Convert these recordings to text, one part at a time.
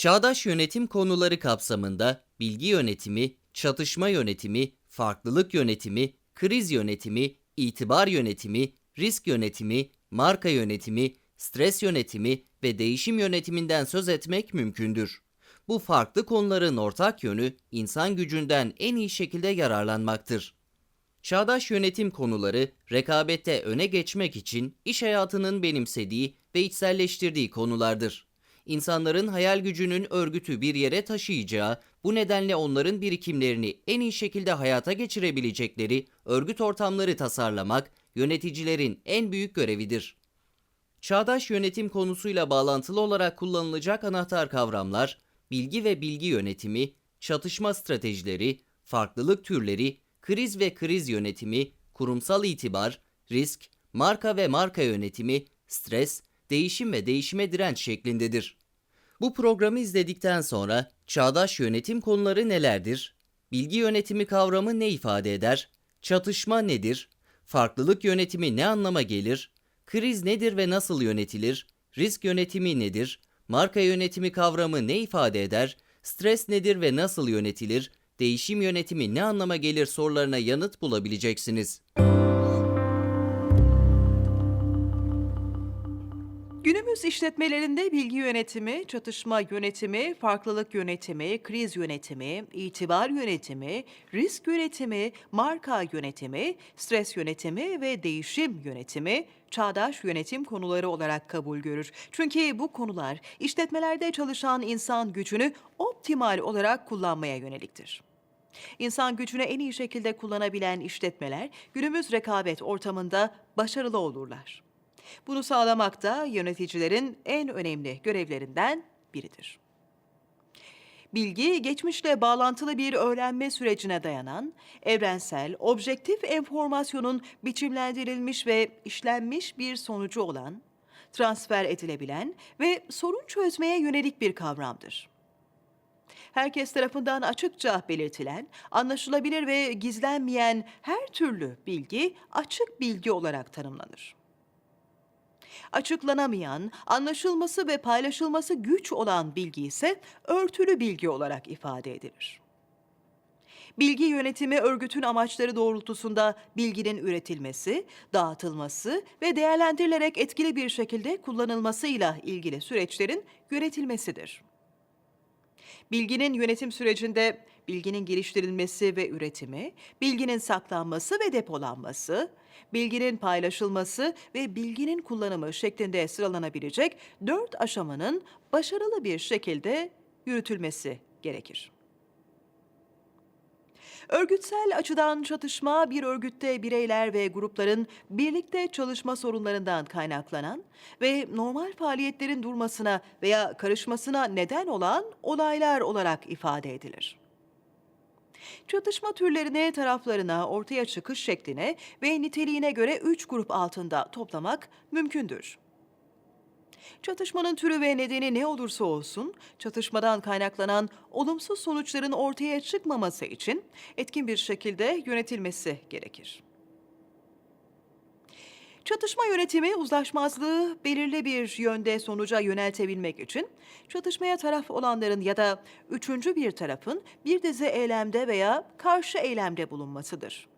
Çağdaş yönetim konuları kapsamında bilgi yönetimi, çatışma yönetimi, farklılık yönetimi, kriz yönetimi, itibar yönetimi, risk yönetimi, marka yönetimi, stres yönetimi ve değişim yönetiminden söz etmek mümkündür. Bu farklı konuların ortak yönü insan gücünden en iyi şekilde yararlanmaktır. Çağdaş yönetim konuları rekabette öne geçmek için iş hayatının benimsediği ve içselleştirdiği konulardır. İnsanların hayal gücünün örgütü bir yere taşıyacağı, bu nedenle onların birikimlerini en iyi şekilde hayata geçirebilecekleri örgüt ortamları tasarlamak yöneticilerin en büyük görevidir. Çağdaş yönetim konusuyla bağlantılı olarak kullanılacak anahtar kavramlar, bilgi ve bilgi yönetimi, çatışma stratejileri, farklılık türleri, kriz ve kriz yönetimi, kurumsal itibar, risk, marka ve marka yönetimi, stres, değişim ve değişime direnç şeklindedir. Bu programı izledikten sonra çağdaş yönetim konuları nelerdir? Bilgi yönetimi kavramı ne ifade eder? Çatışma nedir? Farklılık yönetimi ne anlama gelir? Kriz nedir ve nasıl yönetilir? Risk yönetimi nedir? Marka yönetimi kavramı ne ifade eder? Stres nedir ve nasıl yönetilir? Değişim yönetimi ne anlama gelir sorularına yanıt bulabileceksiniz. Günümüz işletmelerinde bilgi yönetimi, çatışma yönetimi, farklılık yönetimi, kriz yönetimi, itibar yönetimi, risk yönetimi, marka yönetimi, stres yönetimi ve değişim yönetimi çağdaş yönetim konuları olarak kabul görür. Çünkü bu konular işletmelerde çalışan insan gücünü optimal olarak kullanmaya yöneliktir. İnsan gücünü en iyi şekilde kullanabilen işletmeler günümüz rekabet ortamında başarılı olurlar. Bunu sağlamak da yöneticilerin en önemli görevlerinden biridir. Bilgi, geçmişle bağlantılı bir öğrenme sürecine dayanan, evrensel, objektif enformasyonun biçimlendirilmiş ve işlenmiş bir sonucu olan, transfer edilebilen ve sorun çözmeye yönelik bir kavramdır. Herkes tarafından açıkça belirtilen, anlaşılabilir ve gizlenmeyen her türlü bilgi açık bilgi olarak tanımlanır açıklanamayan, anlaşılması ve paylaşılması güç olan bilgi ise örtülü bilgi olarak ifade edilir. Bilgi yönetimi örgütün amaçları doğrultusunda bilginin üretilmesi, dağıtılması ve değerlendirilerek etkili bir şekilde kullanılmasıyla ilgili süreçlerin yönetilmesidir. Bilginin yönetim sürecinde bilginin geliştirilmesi ve üretimi, bilginin saklanması ve depolanması, bilginin paylaşılması ve bilginin kullanımı şeklinde sıralanabilecek dört aşamanın başarılı bir şekilde yürütülmesi gerekir. Örgütsel açıdan çatışma bir örgütte bireyler ve grupların birlikte çalışma sorunlarından kaynaklanan ve normal faaliyetlerin durmasına veya karışmasına neden olan olaylar olarak ifade edilir. Çatışma türlerini taraflarına, ortaya çıkış şekline ve niteliğine göre üç grup altında toplamak mümkündür. Çatışmanın türü ve nedeni ne olursa olsun, çatışmadan kaynaklanan olumsuz sonuçların ortaya çıkmaması için etkin bir şekilde yönetilmesi gerekir. Çatışma yönetimi uzlaşmazlığı belirli bir yönde sonuca yöneltebilmek için çatışmaya taraf olanların ya da üçüncü bir tarafın bir dizi eylemde veya karşı eylemde bulunmasıdır.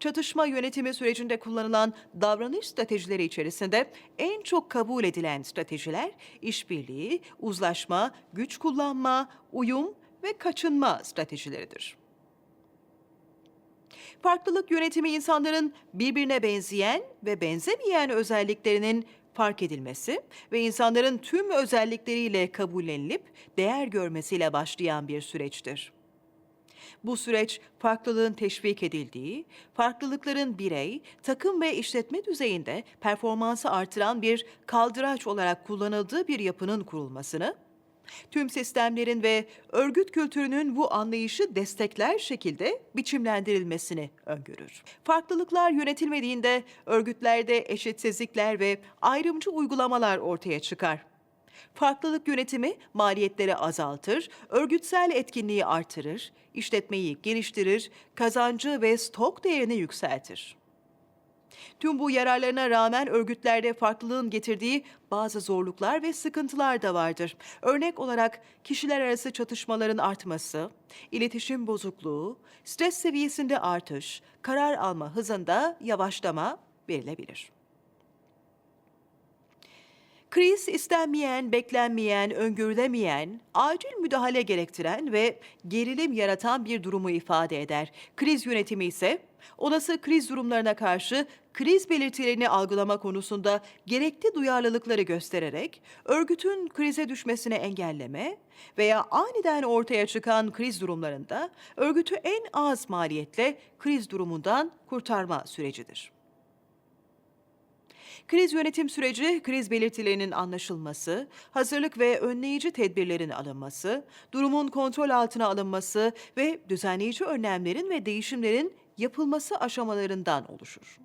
Çatışma yönetimi sürecinde kullanılan davranış stratejileri içerisinde en çok kabul edilen stratejiler işbirliği, uzlaşma, güç kullanma, uyum ve kaçınma stratejileridir. Farklılık yönetimi insanların birbirine benzeyen ve benzemeyen özelliklerinin fark edilmesi ve insanların tüm özellikleriyle kabullenilip değer görmesiyle başlayan bir süreçtir. Bu süreç farklılığın teşvik edildiği, farklılıkların birey, takım ve işletme düzeyinde performansı artıran bir kaldıraç olarak kullanıldığı bir yapının kurulmasını, tüm sistemlerin ve örgüt kültürünün bu anlayışı destekler şekilde biçimlendirilmesini öngörür. Farklılıklar yönetilmediğinde örgütlerde eşitsizlikler ve ayrımcı uygulamalar ortaya çıkar. Farklılık yönetimi maliyetleri azaltır, örgütsel etkinliği artırır, işletmeyi geliştirir, kazancı ve stok değerini yükseltir. Tüm bu yararlarına rağmen örgütlerde farklılığın getirdiği bazı zorluklar ve sıkıntılar da vardır. Örnek olarak kişiler arası çatışmaların artması, iletişim bozukluğu, stres seviyesinde artış, karar alma hızında yavaşlama verilebilir. Kriz istenmeyen, beklenmeyen, öngörülemeyen, acil müdahale gerektiren ve gerilim yaratan bir durumu ifade eder. Kriz yönetimi ise olası kriz durumlarına karşı kriz belirtilerini algılama konusunda gerekli duyarlılıkları göstererek örgütün krize düşmesini engelleme veya aniden ortaya çıkan kriz durumlarında örgütü en az maliyetle kriz durumundan kurtarma sürecidir. Kriz yönetim süreci, kriz belirtilerinin anlaşılması, hazırlık ve önleyici tedbirlerin alınması, durumun kontrol altına alınması ve düzenleyici önlemlerin ve değişimlerin yapılması aşamalarından oluşur.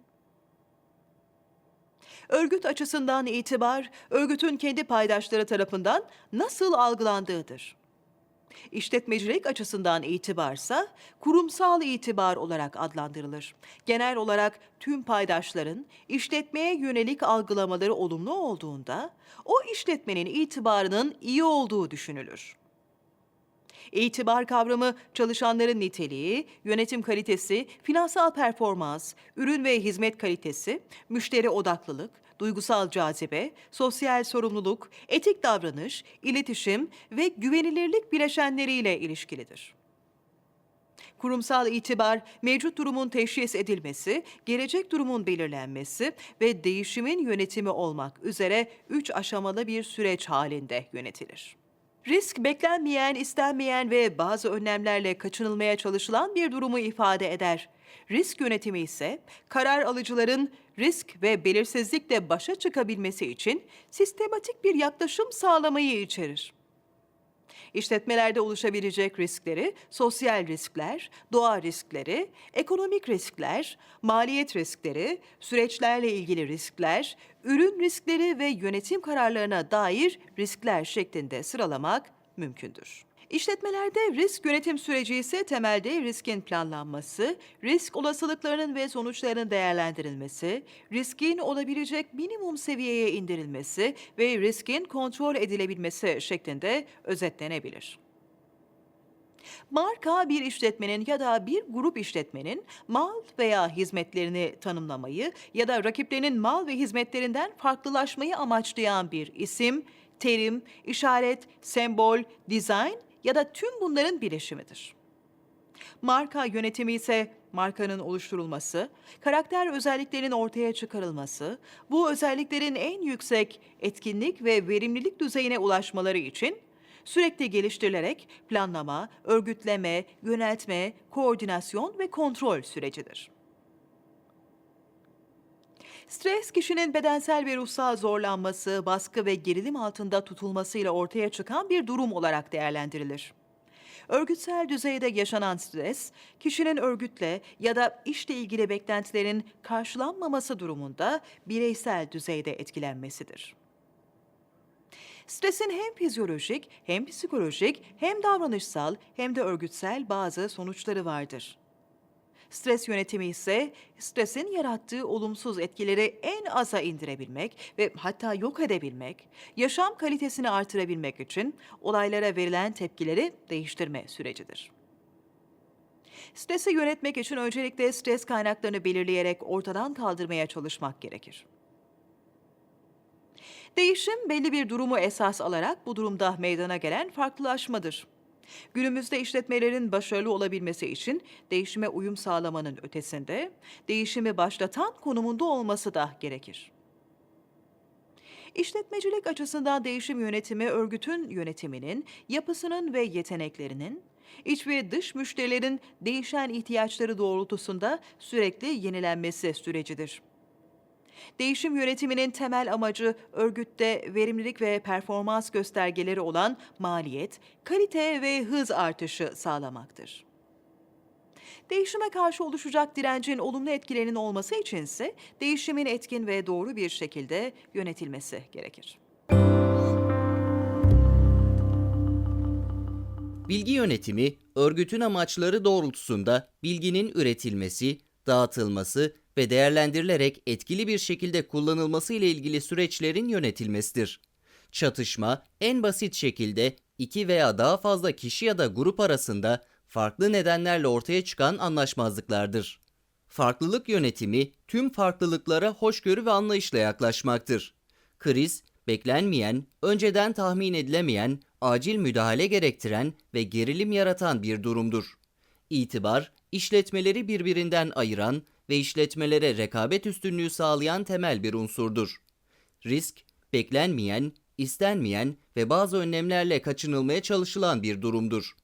Örgüt açısından itibar, örgütün kendi paydaşları tarafından nasıl algılandığıdır. İşletmecilik açısından itibarsa kurumsal itibar olarak adlandırılır. Genel olarak tüm paydaşların işletmeye yönelik algılamaları olumlu olduğunda o işletmenin itibarının iyi olduğu düşünülür. İtibar kavramı çalışanların niteliği, yönetim kalitesi, finansal performans, ürün ve hizmet kalitesi, müşteri odaklılık, duygusal cazibe, sosyal sorumluluk, etik davranış, iletişim ve güvenilirlik bileşenleriyle ilişkilidir. Kurumsal itibar, mevcut durumun teşhis edilmesi, gelecek durumun belirlenmesi ve değişimin yönetimi olmak üzere üç aşamalı bir süreç halinde yönetilir. Risk beklenmeyen, istenmeyen ve bazı önlemlerle kaçınılmaya çalışılan bir durumu ifade eder. Risk yönetimi ise karar alıcıların risk ve belirsizlikle başa çıkabilmesi için sistematik bir yaklaşım sağlamayı içerir. İşletmelerde oluşabilecek riskleri, sosyal riskler, doğa riskleri, ekonomik riskler, maliyet riskleri, süreçlerle ilgili riskler, ürün riskleri ve yönetim kararlarına dair riskler şeklinde sıralamak mümkündür. İşletmelerde risk yönetim süreci ise temelde riskin planlanması, risk olasılıklarının ve sonuçlarının değerlendirilmesi, riskin olabilecek minimum seviyeye indirilmesi ve riskin kontrol edilebilmesi şeklinde özetlenebilir. Marka bir işletmenin ya da bir grup işletmenin mal veya hizmetlerini tanımlamayı ya da rakiplerinin mal ve hizmetlerinden farklılaşmayı amaçlayan bir isim, terim, işaret, sembol, dizayn ya da tüm bunların birleşimidir. Marka yönetimi ise markanın oluşturulması, karakter özelliklerinin ortaya çıkarılması, bu özelliklerin en yüksek etkinlik ve verimlilik düzeyine ulaşmaları için sürekli geliştirilerek planlama, örgütleme, yöneltme, koordinasyon ve kontrol sürecidir. Stres kişinin bedensel ve ruhsal zorlanması, baskı ve gerilim altında tutulmasıyla ortaya çıkan bir durum olarak değerlendirilir. Örgütsel düzeyde yaşanan stres, kişinin örgütle ya da işle ilgili beklentilerin karşılanmaması durumunda bireysel düzeyde etkilenmesidir. Stresin hem fizyolojik, hem psikolojik, hem davranışsal, hem de örgütsel bazı sonuçları vardır. Stres yönetimi ise stresin yarattığı olumsuz etkileri en aza indirebilmek ve hatta yok edebilmek, yaşam kalitesini artırabilmek için olaylara verilen tepkileri değiştirme sürecidir. Stresi yönetmek için öncelikle stres kaynaklarını belirleyerek ortadan kaldırmaya çalışmak gerekir. Değişim belli bir durumu esas alarak bu durumda meydana gelen farklılaşmadır. Günümüzde işletmelerin başarılı olabilmesi için değişime uyum sağlamanın ötesinde değişimi başlatan konumunda olması da gerekir. İşletmecilik açısından değişim yönetimi örgütün yönetiminin, yapısının ve yeteneklerinin, iç ve dış müşterilerin değişen ihtiyaçları doğrultusunda sürekli yenilenmesi sürecidir. Değişim yönetiminin temel amacı örgütte verimlilik ve performans göstergeleri olan maliyet, kalite ve hız artışı sağlamaktır. Değişime karşı oluşacak direncin olumlu etkilerinin olması içinse değişimin etkin ve doğru bir şekilde yönetilmesi gerekir. Bilgi yönetimi, örgütün amaçları doğrultusunda bilginin üretilmesi, dağıtılması ve değerlendirilerek etkili bir şekilde kullanılması ile ilgili süreçlerin yönetilmesidir. Çatışma en basit şekilde iki veya daha fazla kişi ya da grup arasında farklı nedenlerle ortaya çıkan anlaşmazlıklardır. Farklılık yönetimi tüm farklılıklara hoşgörü ve anlayışla yaklaşmaktır. Kriz, beklenmeyen, önceden tahmin edilemeyen, acil müdahale gerektiren ve gerilim yaratan bir durumdur. İtibar, işletmeleri birbirinden ayıran ve işletmelere rekabet üstünlüğü sağlayan temel bir unsurdur. Risk, beklenmeyen, istenmeyen ve bazı önlemlerle kaçınılmaya çalışılan bir durumdur.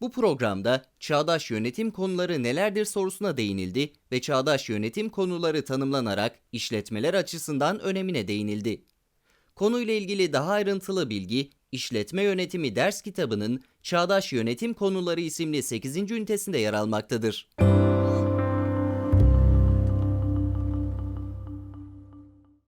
Bu programda çağdaş yönetim konuları nelerdir sorusuna değinildi ve çağdaş yönetim konuları tanımlanarak işletmeler açısından önemine değinildi. Konuyla ilgili daha ayrıntılı bilgi İşletme Yönetimi ders kitabının Çağdaş Yönetim Konuları isimli 8. ünitesinde yer almaktadır.